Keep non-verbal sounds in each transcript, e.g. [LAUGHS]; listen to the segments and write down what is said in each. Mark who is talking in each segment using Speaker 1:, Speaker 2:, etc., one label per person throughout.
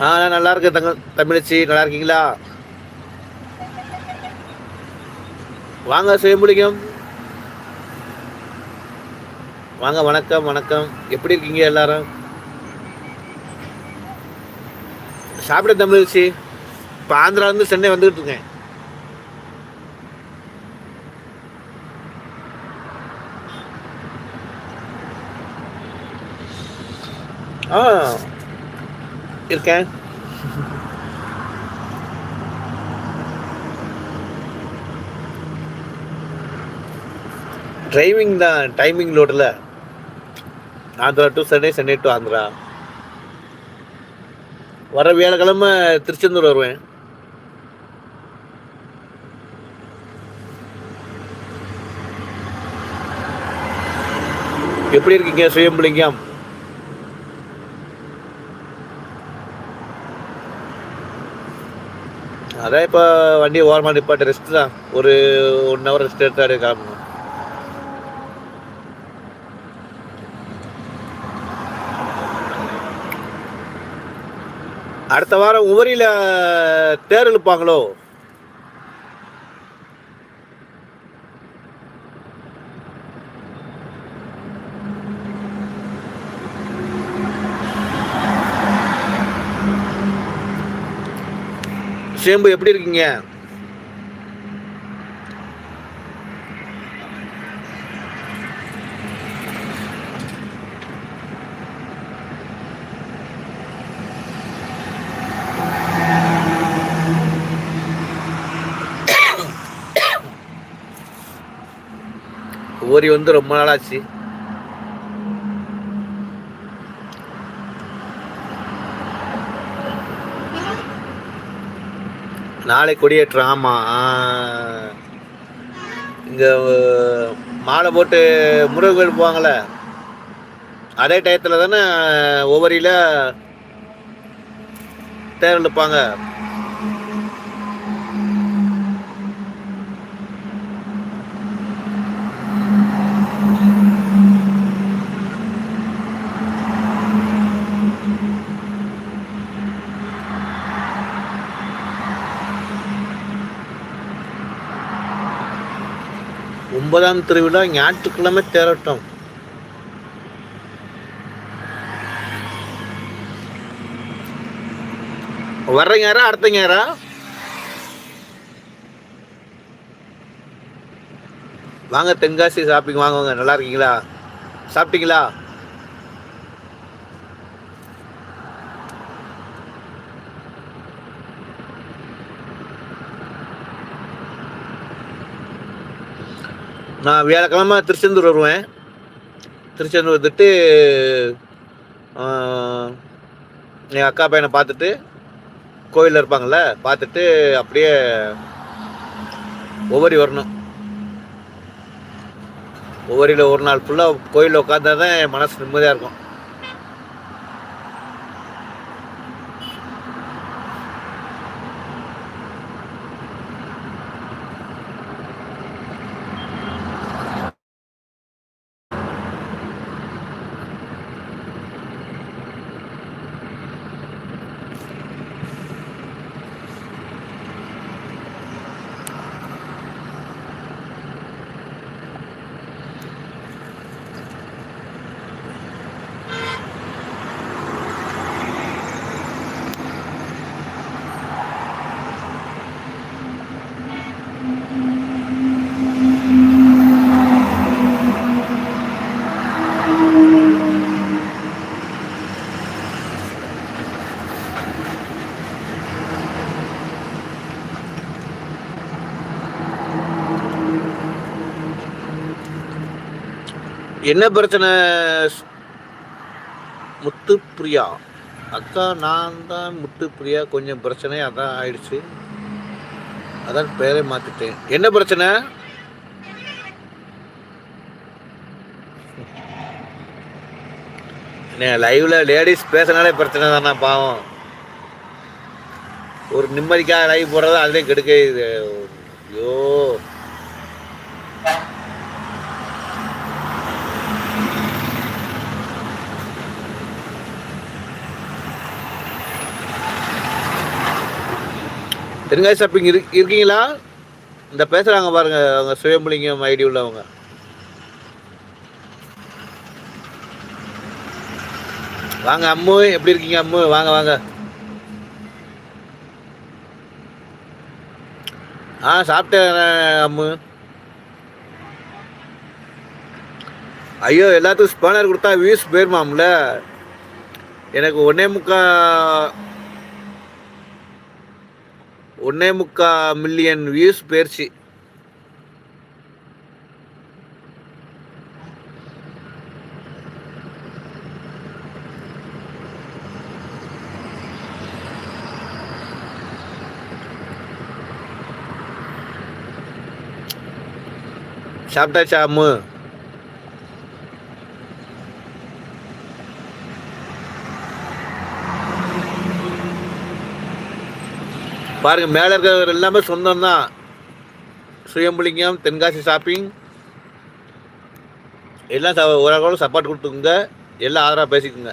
Speaker 1: ஆ நான் நல்லா இருக்கேன் தங்க தமிழச்சி நல்லா இருக்கீங்களா? வாங்க செய்ய முடியும் வாங்க வணக்கம் வணக்கம். எப்படி இருக்கீங்க எல்லாரும்? சாப்பிட தமிழச்சி. இப்போ ஆந்திராவிலேருந்து சென்னை வந்துகிட்டு இருக்கேன். ஆ. இருக்கேன். டிரைவிங் தான் டைமிங் லோடில் ஆந்திரா டு சென்னை சென்னை டு ஆந்திரா. வர வியாழக்கிழமை திருச்செந்தூர் வருவேன். எப்படி இருக்கீங்க? சுயம்பிளிங்கம் அதான் இப்போ வண்டி ஓரமாக நிப்பாட்டு ரெஸ்ட் தான். ஒரு ஒன் ஹவர் ரெஸ்ட் எடுத்து அப்படியே கிளம்பணும் அடுத்த வாரம் உவரியில் தேர் இழுப்பாங்களோ? சேம்பு எப்படி இருக்கீங்க? ஓரி வந்து ரொம்ப நாளாச்சு. நாளை கொடியேற்றம் ஆமாம் இங்கே மாலை போட்டு முருகன் கோயில் போவாங்கள அதே டயத்தில் தானே ஒவ்வொரு தேர் இழுப்பாங்க ஒன்பதாம் திருவிழா ஞாயிற்றுக்கிழமை தேரட்டும். வர்ற யாரா? அடுத்த யாரா? வாங்க தென்காசி ஷாப்பிங் வாங்க வாங்க. நல்லா இருக்கீங்களா? சாப்பிட்டீங்களா? நான் வியாழக்கிழமை திருச்செந்தூர் வருவேன். திருச்செந்தூர் வந்துட்டு என் அக்கா பையனை பார்த்துட்டு கோயிலில் இருப்பாங்கள்ல பார்த்துட்டு அப்படியே ஒவ்வொரு வரணும். ஒவ்வொரு ஒரு நாள் ஃபுல்லாக கோயிலில் உட்காந்தா தான் என் மனசு நிம்மதியாக இருக்கும். என்ன பிரச்சனை? முத்துப்பிரியா. அக்கா நான் தான் முத்துப்பிரியா. கொஞ்சம் பிரச்சனை அதான் ஆயிடுச்சு. அதான் பேரை மாத்திட்டேன். என்ன பிரச்சனை? லைவ்ல லேடிஸ் பேசினாலே பிரச்சனை தானே பாவம். ஒரு நிம்மதிக்காக லைவ் போடுறது அதுலேயும் கெடுக்க இது. ஐயோ. தென்காசி ஷாப்பிங் இரு இருக்கீங்களா? இந்த பேசுகிறாங்க பாருங்க அவங்க சுயம்புலிங்கம் ஐடி உள்ளவங்க. வாங்க அம்மு எப்படி இருக்கீங்க அம்மு? வாங்க வாங்க. ஆ சாப்பிட்டேன் அம்மு. ஐயோ எல்லாத்துக்கும் ஸ்பேனர் கொடுத்தா வியூஸ் போயிருமாம்ல? எனக்கு ஒன்னே முக்கா ஒன்னே முக்கா மில்லியன் வியூஸ் போயிருச்சு. சாப்பிட்டாச்சா அம்மு? பாருங்கள் மேலே இருக்கிறவர் எல்லாமே சொந்தம் தான் சுயம்புலிங்கம் தென்காசி ஷாப்பிங் எல்லாம் ச- ஒரு சப்போர்ட் கொடுத்துக்குங்க. எல்லாம் ஆதரவாக பேசிக்குங்க.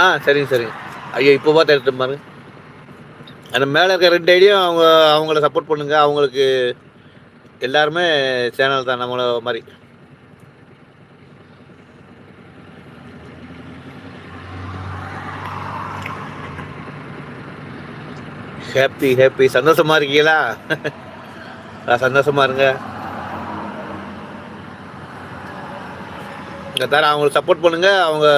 Speaker 1: ஆ சரிங்க சரிங்க. ஐயோ இப்போ பார்த்து எடுத்து பாருங்க. அந்த மேலே இருக்க ரெண்டு ஐடியும் அவங்க அவங்கள சப்போர்ட் பண்ணுங்க. அவங்களுக்கு எல்லாருமே சேனல் தான் நம்மள மாதிரி. ஹாப்பி ஹாப்பி சந்தோஷமா இருக்கீங்களா? சந்தோஷமா இருங்க. இந்த தர அவங்களுக்கு சப்போர்ட் பண்ணுங்க. அவங்க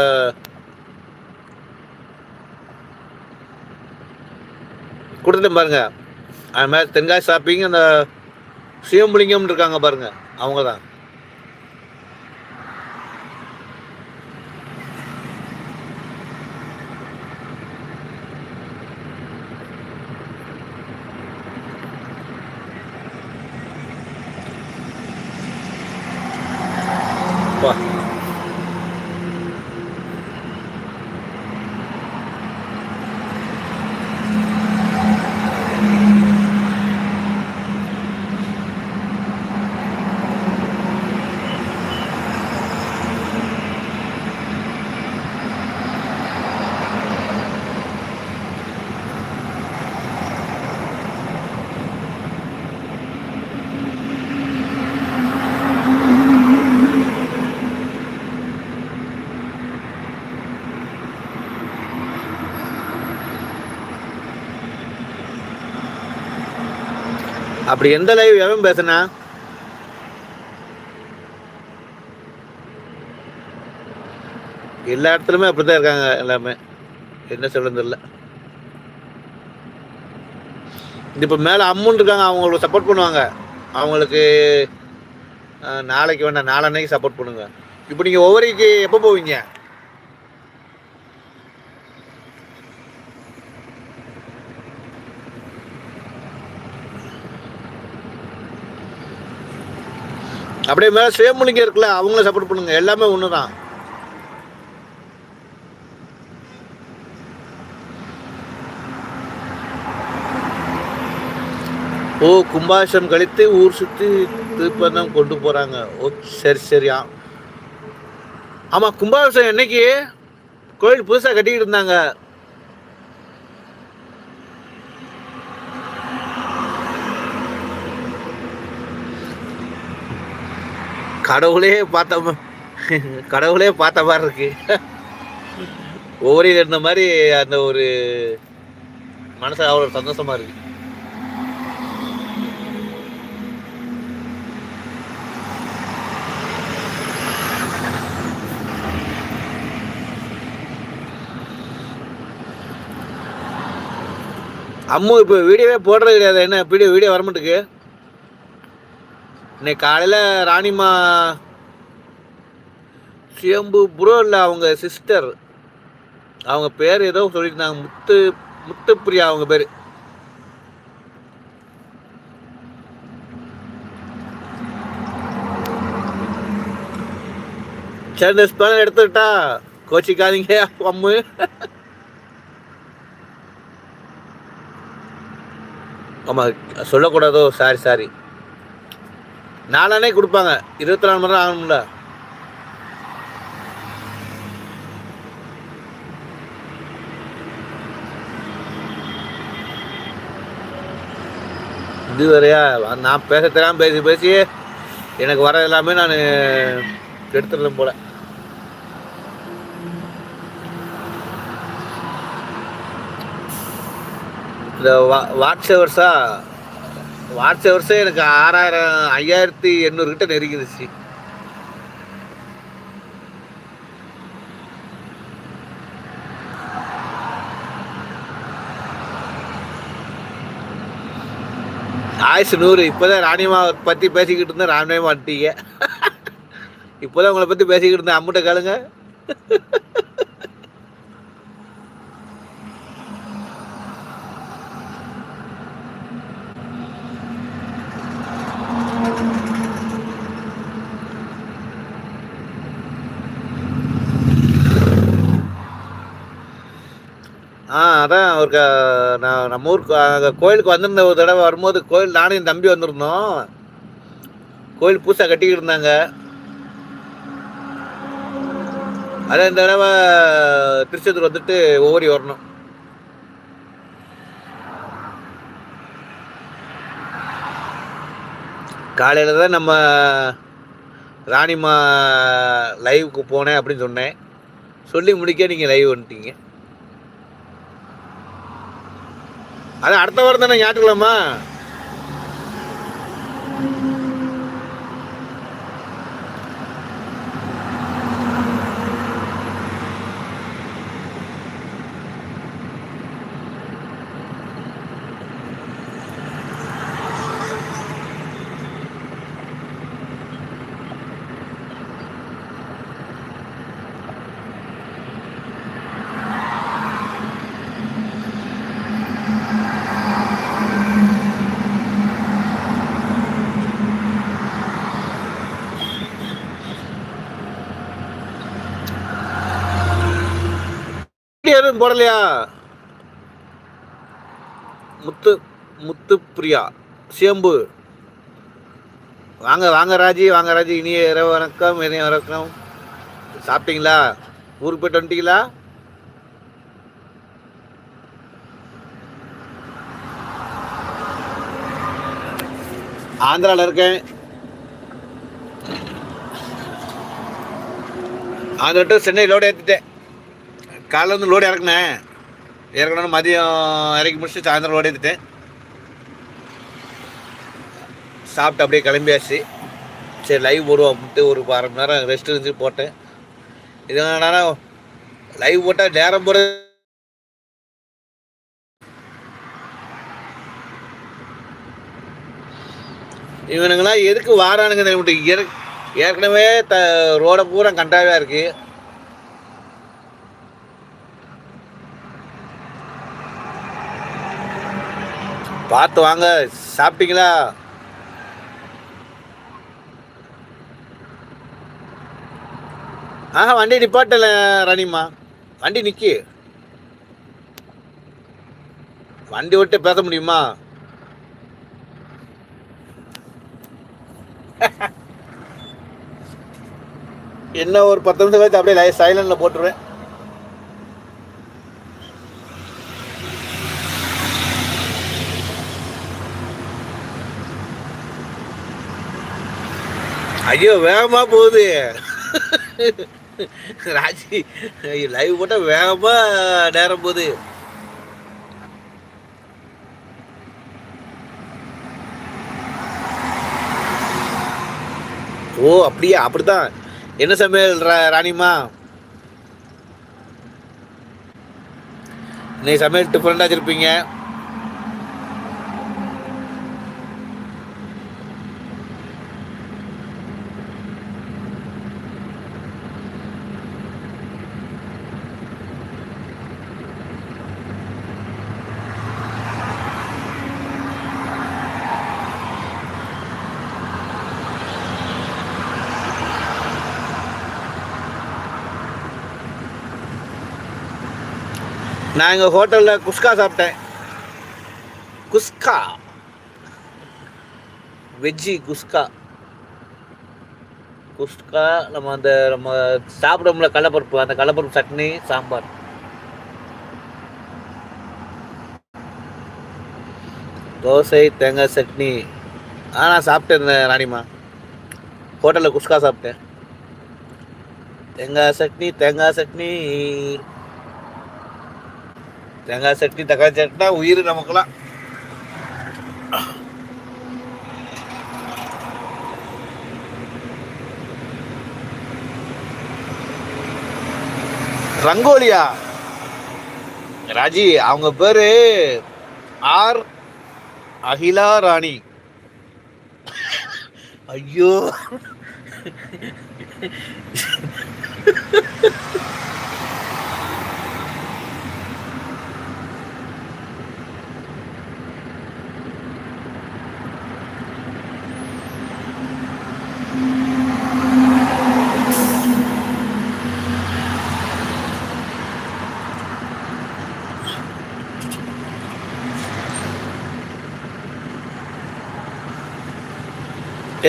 Speaker 1: கொடுத்துட்டு பாருங்க. அது மாதிரி தென்காசி ஷாப்பிங் அந்த சிவம்புலிங்கம் இருக்காங்க பாருங்க அவங்க தான் வா. அப்படி எந்த லைவ் எவன் பேசுனா? எல்லா இடத்துலையுமே அப்படிதான் இருக்காங்க எல்லாமே. என்ன சொல்றது தெரியல. இப்போ மேலே அம்முன்னு இருக்காங்க அவங்களுக்கு சப்போர்ட் பண்ணுவாங்க. அவங்களுக்கு நாளைக்கு வேண்டாம் நாளன்னைக்கு சப்போர்ட் பண்ணுங்க. இப்போ நீங்கள் ஒவ்வொருக்கு எப்போ போவீங்க? அப்படியே மேலே சுயமுனிங்க இருக்குல்ல அவங்கள சப்போர்ட் பண்ணுங்க. எல்லாமே ஒன்று தான் ஓ கும்பாஷம் கழித்து ஊர் சுற்றி திருப்பந்தம் கொண்டு போகிறாங்க ஓ சரி சரியா ஆமாம் கும்பாபிஷம் என்னைக்கு? கோயில் புதுசாக கட்டிக்கிட்டு இருந்தாங்க. கடவுளே பார்த்த கடவுளே பார்த்த மாதிரி இருக்கு. ஒவ்வொரு இருந்த மாதிரி அந்த ஒரு மனசு அவ்வளோ சந்தோஷமா இருக்கு. அம்மு இப்போ வீடியோவே போடுறது கிடையாது. என்ன வீடியோ வீடியோ வர மாட்டுக்கு இன்னைக்கு காலையில் ராணிமா சுயம்பு புரோ இல்லை அவங்க சிஸ்டர் அவங்க பேர் ஏதோ சொல்லியிருந்தாங்க. முத்து முத்துப்பிரியா அவங்க பேர். சரி இந்த ஸ்பெல் எடுத்துக்கிட்டா கோச்சிக்காதீங்க அம்மு. ஆமாம் சொல்லக்கூடாதோ சாரி சாரி நாளானே கொடுப்பாங்க. இருபத்தி நாலு மணி நேரம் ஆகணும்ல இது வரையா நான் பேச தெரியாமல் பேசி பேசி எனக்கு வர எல்லாமே நான் எடுத்துடலாம் போல. இந்த வா வாட்ஸ் வாட்ஸ் வருஷம் எனக்கு ஆறாயிரம் ஐயாயிரத்தி எண்ணூறு கிட்ட நெருங்கிடுச்சு ஆயுசு நூறு. இப்போதான் ராணியம்மா பற்றி பேசிக்கிட்டு இருந்தேன். ராணியம்மா வந்துட்டீங்க. இப்போதான் உங்களை பற்றி பேசிக்கிட்டு இருந்தேன். அம்முட்ட கேளுங்க. ஆ அதான் அவருக்கு நான் நம்ம ஊருக்கு அங்கே கோயிலுக்கு வந்திருந்த ஒரு தடவை வரும்போது கோயில் நானும் என் தம்பி வந்திருந்தோம். கோயில் புதுசாக கட்டிக்கிட்டு இருந்தாங்க. அதான் இந்த தடவை திருச்செந்தூர் வந்துட்டு ஒவ்வொரு வரணும். காலையில் தான் நம்ம ராணிமா லைவுக்கு போனேன் அப்படின்னு சொன்னேன். சொல்லி முடிக்க நீங்கள் லைவ் வந்துட்டீங்க. அது அடுத்த வாரம் தானே ஞாயிற்றுக்கிழமை? போடலையா? முத்து முத்து பிரியா சேம்பு வாங்க வாங்க ராஜி வாங்க ராஜி. இனிய இரவு வணக்கம் இனிய வணக்கம். சாப்பிட்டீங்களா? ஊருக்கு போயிட்டு வந்துட்டீங்களா? ஆந்திராவில் இருக்கேன். ஆந்திரா டு சென்னை லோடு ஏற்றிட்டேன் காலைல வந்து லோடு இறக்குனேன் இறக்கணும்னு மதியம் இறக்கி முடிச்சுட்டு சாயந்தரம் லோடு எடுத்துட்டேன் சாப்பிட்டு அப்படியே கிளம்பியாச்சு. சரி லைவ் போடுவோம். அப்படின்ட்டு ஒரு அரை மணி நேரம் ரெஸ்ட் இருந்துச்சு போட்டேன். இது என்னன்னா லைவ் போட்டால் நேரம் போட இவனுங்களாம் எதுக்கு வாரானுங்க தெரியும்? ஏற்கனவே த ரோடை பூரா கண்டாவே இருக்குது பார்த்து வாங்க. சாப்பிட்டீங்களா? ஆஹா வண்டி நிப்பாட்டல ரணிம்மா. வண்டி நிற்கி வண்டி விட்டு பேச முடியுமா? [LAUGHS] என்ன ஒரு பத்து நிமிஷம் கழிச்சு அப்படியே சைலண்டில் போட்டுருவேன். ஐயோ வேகமாக போகுது. ராஜி லைவ் போட்டால் வேகமாக நேரம் போகுது. ஓ அப்படியா? அப்படிதான் என்ன சமையல் ராணிமா இன்னைக்கு சமையல் டிஃப்ரெண்டாக வச்சுருப்பீங்க. நான் எங்கள் ஹோட்டலில் குஸ்கா சாப்பிட்டேன். குஸ்கா. வெஜ்ஜி குஸ்கா. குஸ்கா நம்ம அந்த நம்ம சாப்பிடும்ல கடலப்பருப்பு அந்த கடலப்பருப்பு சட்னி சாம்பார். தோசை தேங்காய் சட்னி. ஆ நான் சாப்பிட்டேன் ராணிமா ஹோட்டலில் குஸ்கா சாப்பிட்டேன். தேங்காய் சட்னி தேங்காய் சட்னி. தேங்காய் சட்னி தக்காளி சட்னா உயிர் நமக்குலாம் ரங்கோலியா? ராஜி அவங்க பேரு ஆர். அகிலா ராணி. ஐயோ.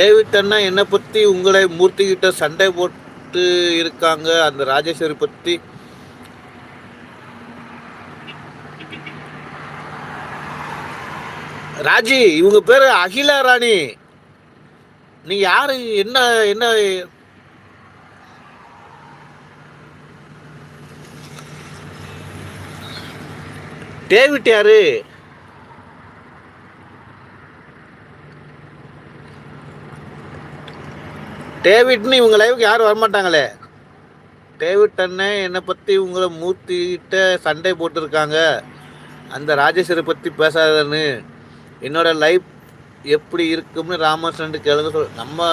Speaker 1: டேவிட் அண்ணா என்னை பற்றி உங்களை மூர்த்திக்கிட்ட சண்டை போட்டு இருக்காங்க அந்த ராஜேஸ்வரி பற்றி ராஜி இவங்க பேர் அகிலா ராணி. நீ யாரு? என்ன என்ன? டேவிட் யாரு? டேவிட்னு இவங்க லைவுக்கு யாரும் வரமாட்டாங்களே. டேவிட் அண்ணன் என்னை பற்றி உங்களை மூர்த்திகிட்ட சண்டை போட்டிருக்காங்க. அந்த ராஜேஸ்வரை பற்றி பேசாதன்னு. என்னோடய லைஃப் எப்படி இருக்கும்னு ராமகிருஷ்ணன் கேளுங்க சொல் நம்ம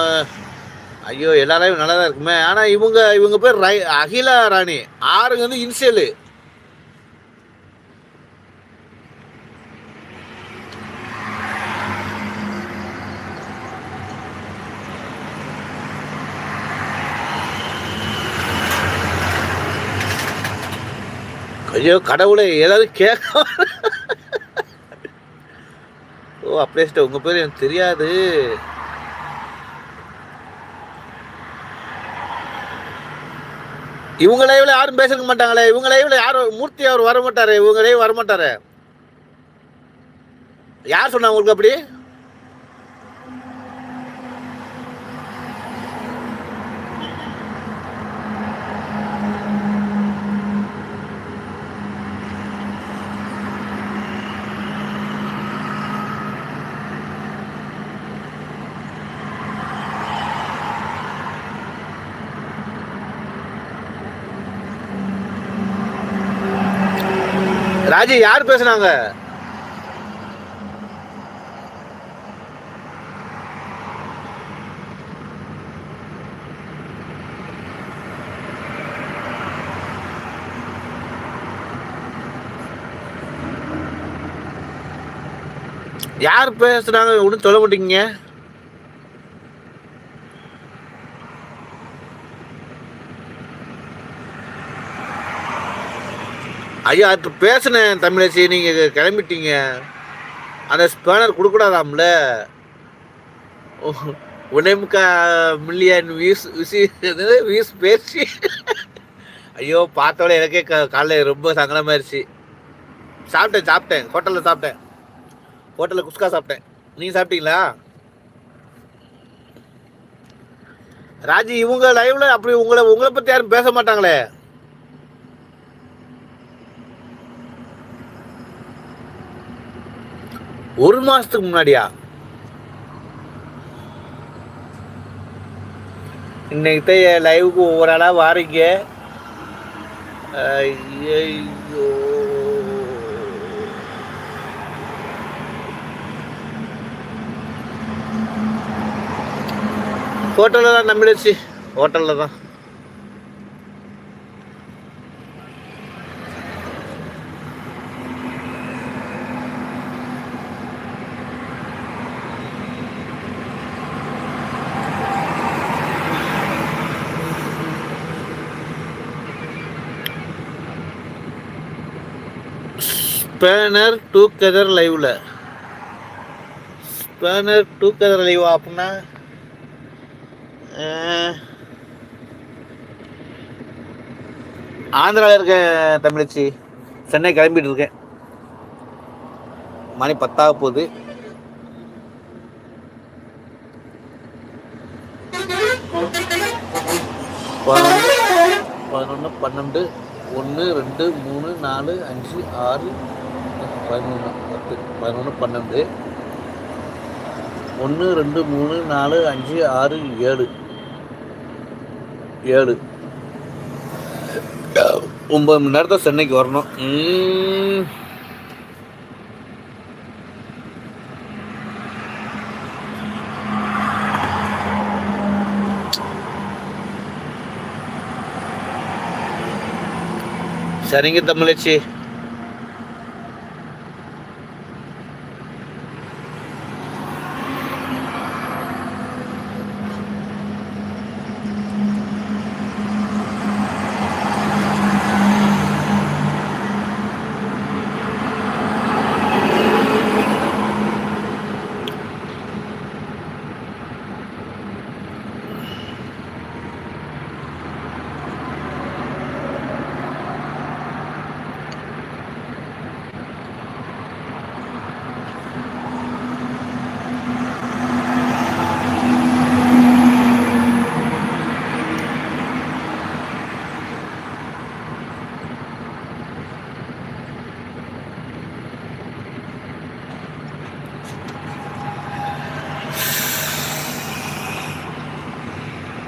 Speaker 1: ஐயோ எல்லாரையும் நல்லா தான் இருக்குமே. ஆனால் இவங்க இவங்க பேர் ரை அகிலா ராணி. ஆறுங்க வந்து இன்சியலு ஐயோ கடவுளை ஏதாவது கேட்க ஓ அப்படியே sister, உங்க பேர் எனக்கு தெரியாது. இவங்க லைவ்ல யாரும் பேசிருக்க மாட்டாங்களே. இவங்க லைவ்ல யாரும் மூர்த்தி அவர் வர மாட்டாரு. இவங்க லைவ் வர மாட்டாரு யார் சொன்னா உங்களுக்கு அப்படி? ராஜி யார் பேசுனாங்க? யார் பேசுனாங்க? ஒன்றும் சொல்ல மாட்டீங்க. ஐயா அது பேசினேன் தமிழச்சி நீங்கள் கிளம்பிட்டீங்க. அந்த ஸ்பேனர் கொடுக்கூடாதாம்ல ஒன்னே மில்லியன் வியூஸ் விசி வீஸ் வியூஸ் பேசி ஐயோ பார்த்தோட எனக்கே க காலைல ரொம்ப சங்கடமாயிருச்சு சாப்பிட்டேன் சாப்பிட்டேன் ஹோட்டலில் சாப்பிட்டேன். ஹோட்டலில் குஸ்கா சாப்பிட்டேன். நீங்கள் சாப்பிட்டீங்களா? ராஜி இவங்க லைவ்ல அப்படி உங்களை உங்களை பற்றி யாரும் பேச மாட்டாங்களே. ஒரு மாசத்துக்கு முன்னாடியா? இன்னைக்கு தான் என் லைவுக்கு ஒவ்வொரு ஆளாக வாரீங்க. ஐயோ ஹோட்டலில் தான் நம்பிடுச்சு ஹோட்டலில் தான். ஸ்பேனர் டூ கெதர் லைவில் ஸ்பேனர் டூ கெதர் லைவ் அப்படின்னா ஆந்திராவில் இருக்க தமிழச்சி சென்னை கிளம்பிட்டு இருக்கேன். மணி பத்தாக போகுது. பதினொன்று பதினொன்று பன்னெண்டு ஒன்று ரெண்டு மூணு நாலு அஞ்சு ஆறு பதினொன்று பத்து பதினொன்று பன்னெண்டு. ஒன்று ரெண்டு மூணு நாலு அஞ்சு ஆறு ஏழு. ஏழு. ஒன்பது மணி நேரத்தில் சென்னைக்கு வரணும். சரிங்க தமிழச்சி